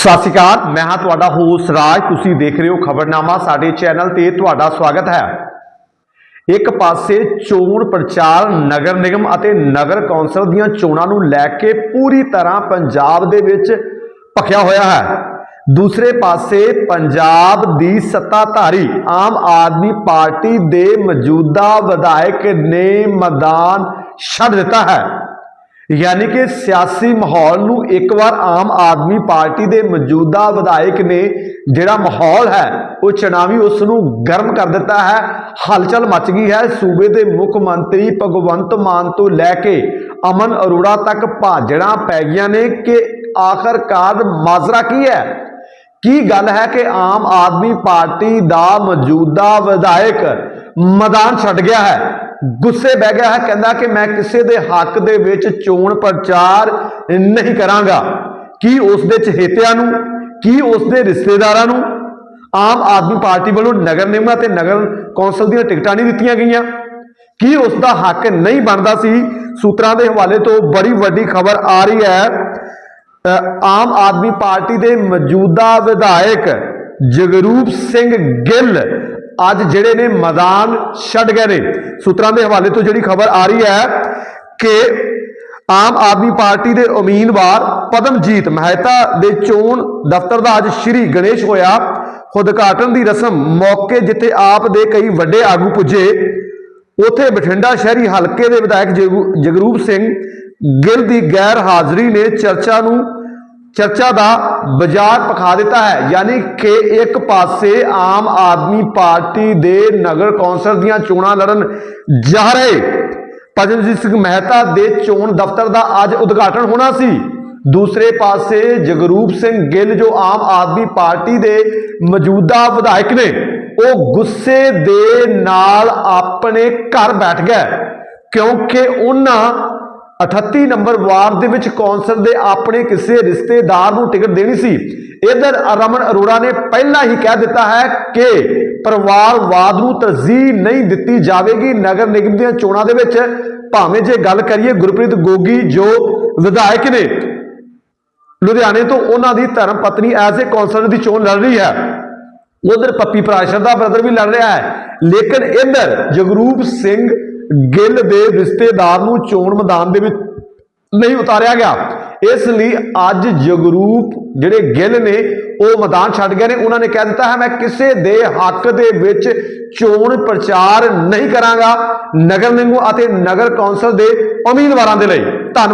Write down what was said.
ਸਤਿ ਸ਼੍ਰੀ ਅਕਾਲ, ਮੈਂ ਹਾਂ ਤੁਹਾਡਾ ਹੋਸਟ ਰਾਜ, ਤੁਸੀਂ ਦੇਖ ਰਹੇ ਹੋ ਖਬਰਨਾਮਾ, ਸਾਡੇ ਚੈਨਲ ਤੇ ਤੁਹਾਡਾ ਸਵਾਗਤ ਹੈ। ਇੱਕ ਪਾਸੇ ਚੋਣ ਪ੍ਰਚਾਰ ਨਗਰ ਨਿਗਮ ਅਤੇ ਨਗਰ ਕੌਂਸਲ ਦੀਆਂ ਚੋਣਾਂ ਨੂੰ ਲੈ ਕੇ ਪੂਰੀ ਤਰ੍ਹਾਂ ਪੰਜਾਬ ਦੇ ਵਿੱਚ ਭਖਿਆ ਹੋਇਆ ਹੈ। ਦੂਸਰੇ ਪਾਸੇ ਪੰਜਾਬ ਦੀ ਸੱਤਾਧਾਰੀ ਆਮ ਆਦਮੀ ਪਾਰਟੀ ਦੇ ਮੌਜੂਦਾ ਵਿਧਾਇਕ ਨੇ ਮੈਦਾਨ ਛੱਡ ਦਿੱਤਾ ਹੈ। ਯਾਨੀ ਕਿ ਸਿਆਸੀ ਮਾਹੌਲ ਨੂੰ ਇੱਕ ਵਾਰ ਆਮ ਆਦਮੀ ਪਾਰਟੀ ਦੇ ਮੌਜੂਦਾ ਵਿਧਾਇਕ ਨੇ ਜਿਹੜਾ ਮਾਹੌਲ ਹੈ, ਉਹ ਚੁਣਾਵੀ ਉਸ ਨੂੰ ਗਰਮ ਕਰ ਦਿੱਤਾ ਹੈ। ਹਲਚਲ ਮਚ ਗਈ ਹੈ। ਸੂਬੇ ਦੇ ਮੁੱਖ ਮੰਤਰੀ ਭਗਵੰਤ ਮਾਨ ਤੋਂ ਲੈ ਕੇ ਅਮਨ ਅਰੋੜਾ ਤੱਕ ਭਾਜੜਾਂ ਪੈ ਗਈਆਂ ਨੇ ਕਿ ਆਖਰਕਾਰ ਮਾਜ਼ਰਾ ਕੀ ਹੈ? ਕੀ ਗੱਲ ਹੈ ਕਿ ਆਮ ਆਦਮੀ ਪਾਰਟੀ ਦਾ ਮੌਜੂਦਾ ਵਿਧਾਇਕ ਮੈਦਾਨ ਛੱਡ ਗਿਆ ਹੈ? ਗੁੱਸੇ ਬਹਿ ਗਿਆ ਹੈ, ਕਹਿੰਦਾ ਕਿ ਮੈਂ ਕਿਸੇ ਦੇ ਹੱਕ ਦੇ ਵਿੱਚ ਚੋਣ ਪ੍ਰਚਾਰ ਨਹੀਂ ਕਰਾਂਗਾ। ਕੀ ਉਸ ਦੇ ਚਹੇਤਿਆਂ ਨੂੰ, ਕੀ ਉਸ ਦੇ ਰਿਸ਼ਤੇਦਾਰਾਂ ਨੂੰ ਆਮ ਆਦਮੀ ਪਾਰਟੀ ਵੱਲੋਂ ਨਗਰ ਨਿਗਮਾਂ ਤੇ ਨਗਰ ਕੌਂਸਲ ਦੀਆਂ ਟਿਕਟਾਂ ਨਹੀਂ ਦਿੱਤੀਆਂ ਗਈਆਂ? ਕੀ ਉਸ ਦਾ ਹੱਕ ਨਹੀਂ ਬਣਦਾ ਸੀ? ਸੂਤਰਾਂ ਦੇ ਹਵਾਲੇ ਤੋਂ ਬੜੀ ਵੱਡੀ ਖਬਰ ਆ ਰਹੀ ਹੈ ਆਮ ਆਦਮੀ ਪਾਰਟੀ ਦੇ ਮੌਜੂਦਾ ਵਿਧਾਇਕ ਜਗਰੂਪ ਸਿੰਘ ਗਿੱਲ ਅੱਜ ਜਿਹੜੇ ਨੇ ਮੈਦਾਨ ਛੱਡ ਗਏ ਨੇ। ਸੂਤਰਾਂ ਦੇ ਹਵਾਲੇ ਤੋਂ ਜਿਹੜੀ ਖਬਰ ਆ ਰਹੀ ਹੈ ਕਿ ਆਮ ਆਦਮੀ ਪਾਰਟੀ ਦੇ ਉਮੀਦਵਾਰ ਪਦਮਜੀਤ ਮਹਿਤਾ ਦੇ ਚੋਣ ਦਫ਼ਤਰ ਦਾ ਅੱਜ ਸ਼੍ਰੀ ਗਣੇਸ਼ ਹੋਇਆ। ਉਦਘਾਟਨ ਦੀ ਰਸਮ ਮੌਕੇ ਜਿੱਥੇ ਆਪ ਦੇ ਕਈ ਵੱਡੇ ਆਗੂ ਪੁੱਜੇ, ਉਥੇ ਬਠਿੰਡਾ ਸ਼ਹਿਰੀ ਹਲਕੇ ਦੇ ਵਿਧਾਇਕ ਜਗੂ- ਜਗਰੂਪ ਸਿੰਘ ਗਿੱਲ ਦੀ ਗੈਰ ਹਾਜ਼ਰੀ ਨੇ ਚਰਚਾ ਨੂੰ ਚਰਚਾ ਦਾ ਬਾਜ਼ਾਰ ਪਖਾ ਦਿੱਤਾ ਹੈ। ਯਾਨੀ ਕਿ ਇੱਕ ਪਾਸੇ ਆਮ ਆਦਮੀ ਪਾਰਟੀ ਦੇ ਨਗਰ ਕੌਂਸਲ ਦੀਆਂ ਚੋਣਾਂ ਲੜਨ ਜਾ ਰਹੇ। ਪਦਮਜੀਤ ਸਿੰਘ ਮਹਿਤਾ ਦੇ ਚੋਣ ਦਫ਼ਤਰ ਦਾ ਅੱਜ ਉਦਘਾਟਨ ਹੋਣਾ ਸੀ। ਦੂਸਰੇ ਪਾਸੇ ਜਗਰੂਪ ਸਿੰਘ ਗਿੱਲ ਜੋ ਆਮ ਆਦਮੀ ਪਾਰਟੀ ਦੇ ਮੌਜੂਦਾ ਵਿਧਾਇਕ ਨੇ, ਉਹ ਗੁੱਸੇ ਦੇ ਨਾਲ ਆਪਣੇ ਘਰ ਬੈਠ ਗਿਆ। ਕਿਉਂਕਿ ਉਹਨਾਂ 38 ਨੰਬਰ ਵਾਰਡ ਦੇ ਵਿੱਚ ਕੌਂਸਲ ਦੇ ਆਪਣੇ ਕਿਸੇ ਰਿਸ਼ਤੇਦਾਰ ਨੂੰ ਟਿਕਟ ਦੇਣੀ ਸੀ। ਇਧਰ ਰਮਨ ਅਰੋੜਾ ਨੇ ਪਹਿਲਾਂ ਹੀ ਕਹਿ ਦਿੱਤਾ ਹੈ ਕਿ ਪਰਿਵਾਰਵਾਦ ਨੂੰ ਤਰਜੀਹ ਨਹੀਂ ਦਿੱਤੀ ਜਾਵੇਗੀ। ਨਗਰ ਨਿਗਮ ਦੀਆਂ ਚੋਣਾਂ ਦੇ ਵਿੱਚ ਭਾਵੇਂ ਜੇ ਗੱਲ ਕਰੀਏ ਗੁਰਪ੍ਰੀਤ ਗੋਗੀ, ਜੋ ਵਿਧਾਇਕ ਨੇ, ਲੁਧਿਆਣੇ ਤੋਂ ਉਹਨਾਂ ਦੀ ਧਰਮ ਪਤਨੀ ਐਜ਼ ਏ ਕੌਂਸਲਰ ਦੀ ਚੋਣ ਲੜ ਰਹੀ ਹੈ। ਉਧਰ ਪੱਪੀ ਪ੍ਰਾਸ਼ਰ ਦਾ ਬ੍ਰਦਰ ਵੀ ਲੜ ਰਿਹਾ ਹੈ। ਲੇਕਿਨ ਇੱਧਰ ਜਗਰੂਪ ਸਿੰਘ ਗਿੱਲ ਦੇ ਰਿਸ਼ਤੇਦਾਰ ਨੂੰ ਚੋਣ ਮੈਦਾਨ ਦੇ ਵਿੱਚ ਨਹੀਂ ਉਤਾਰਿਆ ਗਿਆ। ਇਸ ਲਈ ਅੱਜ ਜਗਰੂਪ ਜਿਹੜੇ ਗਿੱਲ ਨੇ, ਉਹ ਮੈਦਾਨ ਛੱਡ ਗਏ ਨੇ। ਉਹਨਾਂ ਨੇ ਕਹਿ ਦਿੱਤਾ ਹੈ, ਮੈਂ ਕਿਸੇ ਦੇ ਹੱਕ ਦੇ ਵਿੱਚ ਚੋਣ ਪ੍ਰਚਾਰ ਨਹੀਂ ਕਰਾਂਗਾ ਨਗਰ ਨਿਗਮ ਅਤੇ ਨਗਰ ਕੌਂਸਲ ਦੇ ਉਮੀਦਵਾਰਾਂ ਦੇ ਲਈ। ਧੰਨਵਾਦ।